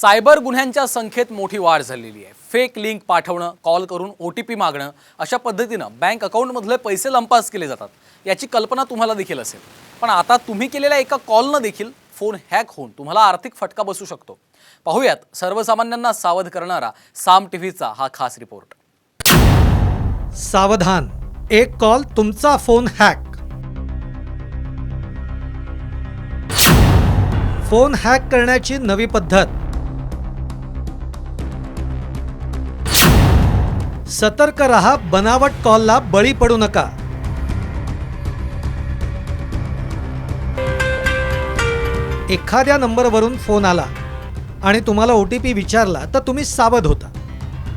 Cyber गुन्ह्यांच्या संख्येत मोठी वाढ झालेली आहे. फेक लिंक पाठवणं कॉल करून ओ टी पी मागणं अशा पद्धतीनं बँक अकाउंटमधले पैसे लंपास केले जातात. याची कल्पना तुम्हाला देखील असेल. पण आता तुम्ही केलेल्या एका कॉलनं देखील फोन हॅक होऊन तुम्हाला आर्थिक फटका बसू शकतो. पाहूयात सर्वसामान्यांना सावध करणारा साम टीव्हीचा हा खास रिपोर्ट. सावधान. एक कॉल तुमचा फोन हॅक. फोन हॅक करण्याची नवी पद्धत. सतर्क रहा बनावट कॉलला बळी पडू नका. एखाद्या नंबरवरून फोन आला आणि तुम्हाला ओ टी पी विचारला तर तुम्ही सावध होता.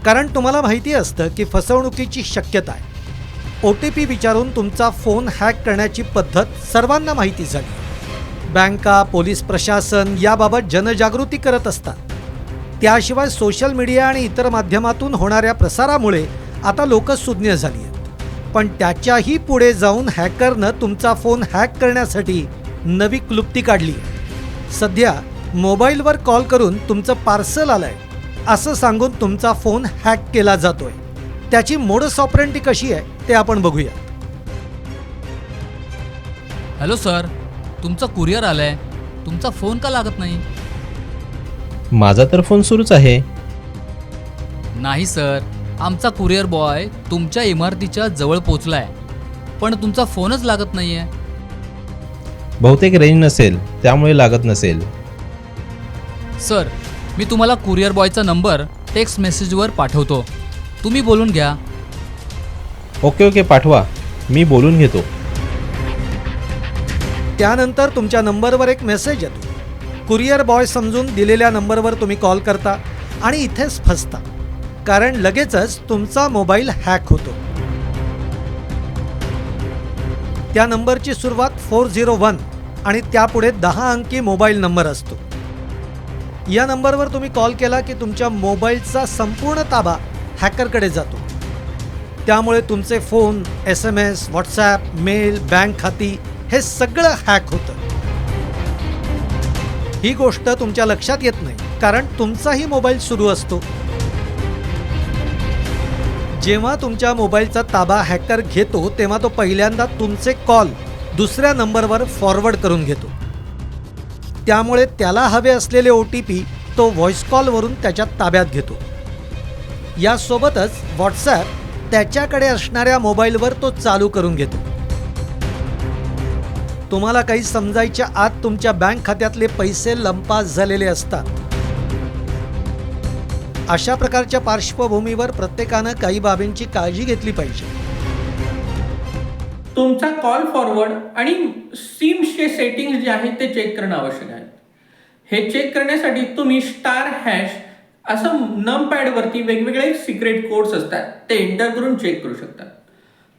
कारण तुम्हाला माहिती असतं की फसवणुकीची शक्यता आहे. ओ टी पी विचारून तुमचा फोन हॅक करण्याची पद्धत सर्वांना माहिती झाली. बँका पोलीस प्रशासन याबाबत जनजागृती करत असतात. त्याशिवाय सोशल मीडिया आणि इतर माध्यमातून होणाऱ्या प्रसारामुळे आता लोक सुज्ञ झाली आहेत. पण त्याच्याही पुढे जाऊन हॅकरनं तुमचा फोन हॅक करण्यासाठी नवी क्लुप्ती काढली आहे. सध्या मोबाईलवर कॉल करून तुमचं पार्सल आलंय असं सांगून तुमचा फोन हॅक केला जातोय. त्याची मोडस ऑपरेंटी कशी आहे ते आपण बघूया हॅलो सर तुमचं कुरिअर आलाय. तुमचा फोन का लागत नाही? माझा तर फोन सुरूच आहे. नाही सर. आमचा कुरिअर बॉय तुमच्या इमारतीच्या जवळ पोचलाय. पण तुमचा फोनच लागत नाहीये. बहुतेक रेंज नसेल त्यामुळे लागत नसेल. सर मी तुम्हाला कुरिअर बॉयचा नंबर टेक्स्ट मेसेजवर पाठवतो. तुम्ही बोलून घ्या. ओके ओके पाठवा. मी बोलून घेतो. त्यानंतर तुमच्या नंबरवर एक मेसेज येतो. कुरिअर बॉय समजून दिलेल्या नंबरवर तुम्ही कॉल करता आणि इथेच फसता. कारण लगेचच तुमचा मोबाईल हॅक होतो. त्या नंबरची सुरुवात फोर झिरो वन आणि त्यापुढे दहा अंकी मोबाईल नंबर असतो. या नंबरवर तुम्ही कॉल केला की तुमच्या मोबाईलचा संपूर्ण ताबा हॅकरकडे जातो. त्यामुळे तुमचे phone S M S WhatsApp mail bank खाती हे सगळं हॅक होतं. ही गोष्ट तुमच्या लक्षात येत नाही कारण तुमचाही मोबाईल सुरू असतो. जेव्हा तुमच्या मोबाईलचा ताबा हॅकर घेतो तेव्हा तो पहिल्यांदा तुमचे कॉल दुसऱ्या नंबरवर फॉरवर्ड करून घेतो. त्यामुळे त्याला हवे असलेले ओ टी पी तो व्हॉइस कॉलवरून त्याच्या ताब्यात घेतो. यासोबतच व्हॉट्सॲप त्याच्याकडे असणाऱ्या मोबाईलवर तो चालू करून घेतो. तुम्हाला काही समजायच्या आत तुमच्या बँक खात्यातले पैसे लंपास झालेले असतात. अशा प्रकारच्या पार्श्वभूमीवर प्रत्येकानं काही बाबींची काळजी घेतली पाहिजे. तुमचा कॉल फॉरवर्ड आणि सिमचे सेटिंग जे आहेत ते चेक करणं आवश्यक आहे. हे चेक करण्यासाठी तुम्ही स्टार हॅश असं नम पॅडवरती वेगवेगळे सिक्रेट कोड्स असतात ते एंटर करून चेक करू शकता.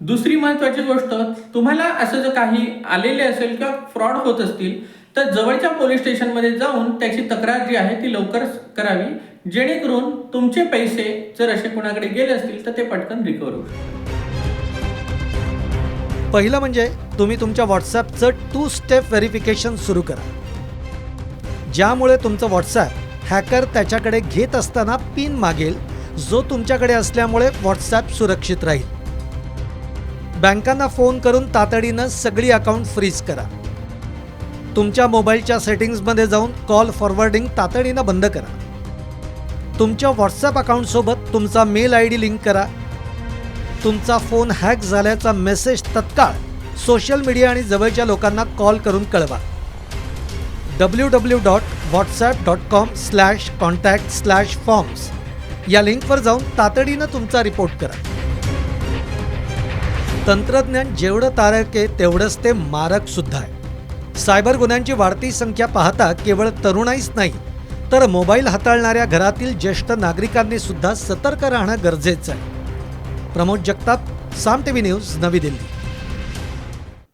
दुसरी महत्त्वाची गोष्ट तुम्हाला असं जर काही आलेले असेल किंवा फ्रॉड होत असतील तर जवळच्या पोलीस स्टेशनमध्ये जाऊन त्याची तक्रार जी आहे ती लवकर करावी जेणेकरून तुमचे पैसे जर असे कोणाकडे गेले असतील तर ते पटकन रिकवर होऊ पहिलं म्हणजे तुम्ही तुमच्या व्हॉट्सॲपचं टू स्टेप व्हेरिफिकेशन सुरू करा. ज्यामुळे तुमचं व्हॉट्सॲप हॅकर त्याच्याकडे घेत असताना पिन मागेल जो तुमच्याकडे असल्यामुळे व्हॉट्सॲप सुरक्षित राहील. बँकांना फोन करून तातडीनं सगळी अकाउंट फ्रीज करा. तुमच्या मोबाईलच्या सेटिंग्जमध्ये जाऊन कॉल फॉरवर्डिंग तातडीनं बंद करा. तुमच्या व्हॉट्सॲप अकाउंटसोबत तुमचा मेल आय डी लिंक करा. तुमचा फोन हॅक झाल्याचा मेसेज तत्काळ सोशल मीडिया आणि जवळच्या लोकांना कॉल करून कळवा. W W dot WhatsApp dot com slash contact slash forms या लिंकवर जाऊन तातडीनं तुमचा रिपोर्ट करा. तंत्रज्ञान जेवढं तारक आहे तेवढंच ते मारक सुद्धा आहे. सायबर गुन्ह्यांची वाढती संख्या पाहता केवळ तरुणाईच नाही तर मोबाईल हाताळणाऱ्या घरातील ज्येष्ठ नागरिकांनी सुद्धा सतर्क राहणं गरजेचं आहे. Pramod Jagtap Saam TV news Navi Delhi.